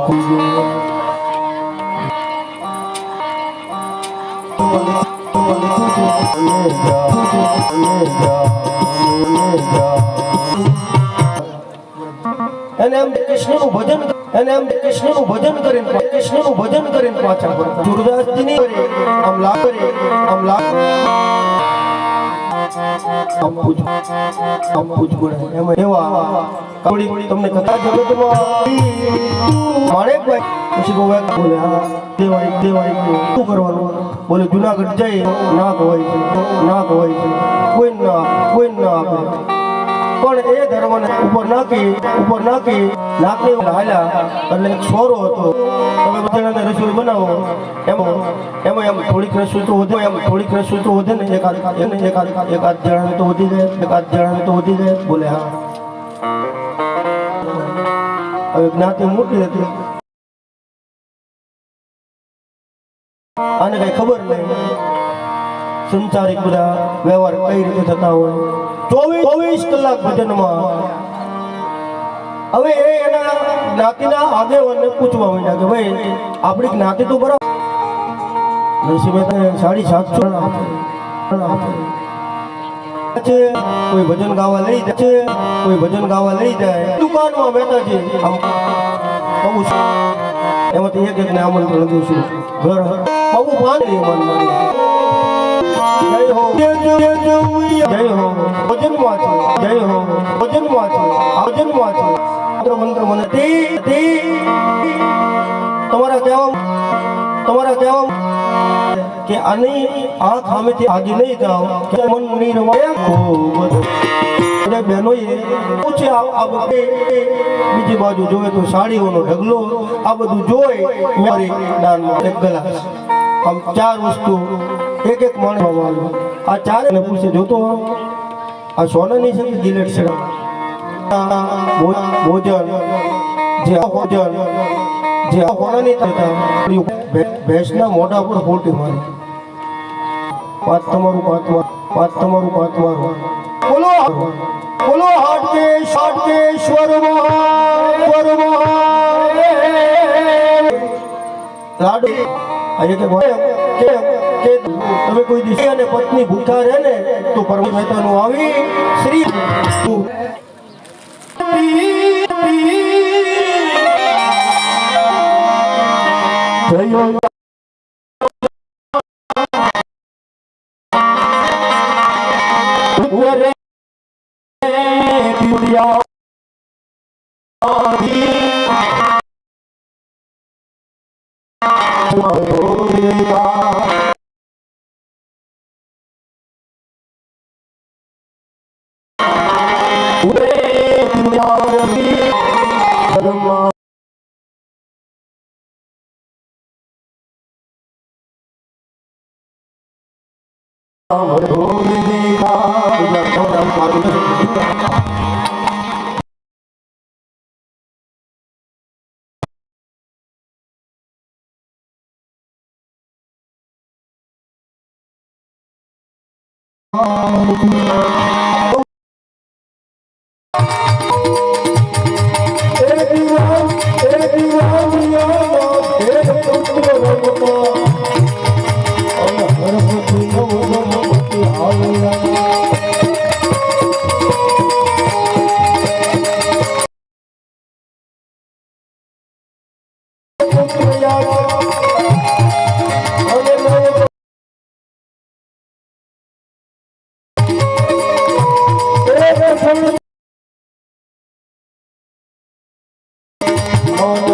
એને એમ કૃષ્ણનું ભજન કૃષ્ણનું ભજન કરીને કૃષ્ણનું ભજન કરીને પાછા ફરતા. સુરદાસજીની કરે, આમ લા કરે, આમ લા તમને કથા પછી બોલે શું કરવાનું? બોલે, જુનાગઢ જઈ ના કહેવાય ના કહેવાય કોઈ ના કોઈ ના આપે ધર્મને ઉપર નાખી ઉપર નાખી લાકડી હાલ્યા એટલે એક છોરો હતો. તમે બધાને રસોઈ બનાવો. એમાં એમાં એમ થોડીક રસોઈ તો વધે, એમ થોડીક રસોઈ તો વધે ને એકાદ એને એકાદ એકાદ જણાને તો વધી જાય એકાદ જણાને તો વધી જાય. બોલે, હા. હવે જ્ઞાતિ મોટી હતી. આને કઈ ખબર નહીં. સંસારિક બધા વ્યવહાર કઈ રીતે થતા હોય? ચોવીસ કલાક ભજનમાં. હવે એ એના જ્ઞાતિના આગેવાનને પૂછવા માંડ્યા કે ભાઈ, આપણી જ્ઞાતિ તો બરાબર. નરસિંહ સાડી સાતસો કોઈ ભજન ગાવા લઈ જાય કોઈ ભજન ગાવા લઈ જાય. દુકાનમાં છે. આમ એમાંથી એક એકને આમંત્રણ દઉં છું. ઘર બહુ નહીં મનમાં તમારા કહેવા તમારા કહેવા કે આની આંખ ખામેથી આગે નહીં જાઓ કે મન નિર્મય ખૂબ અને બહેનોએ આ બીજી બાજુ જોવે તો સાડીઓનો ઢગલો આ બધું જોઈ મારી આમ ચાર વસ્તુ એક એક માણસમાં આ ચાર પૂછે, જોતો આ સોનાની છે ગિલેટ છે. ભોજન જે ભોજન, જે હોનાની થતા ભેંસના મોઢા પર ફોટી મારી. પાંચ તમારું પાંચ પાંચ તમારું પાંચ મારું. બોલો બોલો હાટકે કે સ્વરમો કે સ્વર સ્વર લાડુ. આજે કે કે કે તમે કોઈ દિવસ અને પત્ની ભૂખા રહે ને, તો પરમ મહેતાનું આવી શ્રી જય Oh, Oh,